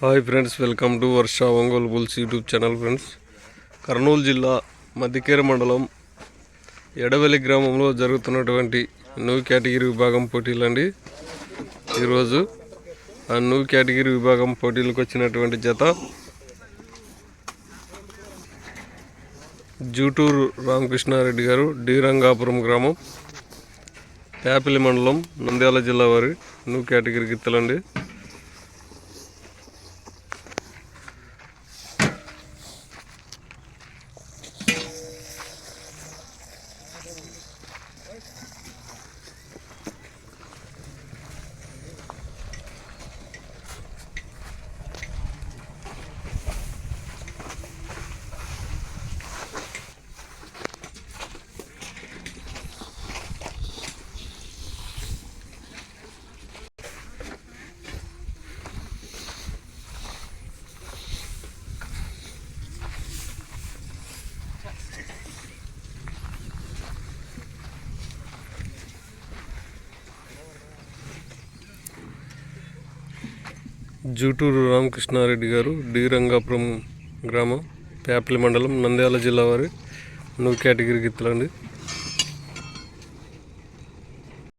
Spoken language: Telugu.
Hi friends welcome to Varsha Ongole bulls YouTube channel friends Kurnool జిల్లా మధ్యకేర మండలం ఎడవెల్లి గ్రామంలో జరుగుతున్నటువంటి న్యూ కేటగిరీ విభాగం పోటీలండి ఈరోజు ఆ న్యూ కేటగిరీ విభాగం పోటీలకు వచ్చినటువంటి జత జూటూరు రామకృష్ణారెడ్డి గారు డి రంగాపురం గ్రామం ప్యాపిలి మండలం నంద్యాల జిల్లా వారి న్యూ కేటగిరీ గిత్తలండి జూటూరు రామకృష్ణారెడ్డి గారు డి. రంగాపురం గ్రామం పేపలి మండలం నంద్యాల జిల్లా వారి న్యూ కేటగిరీ గిత్తలండి.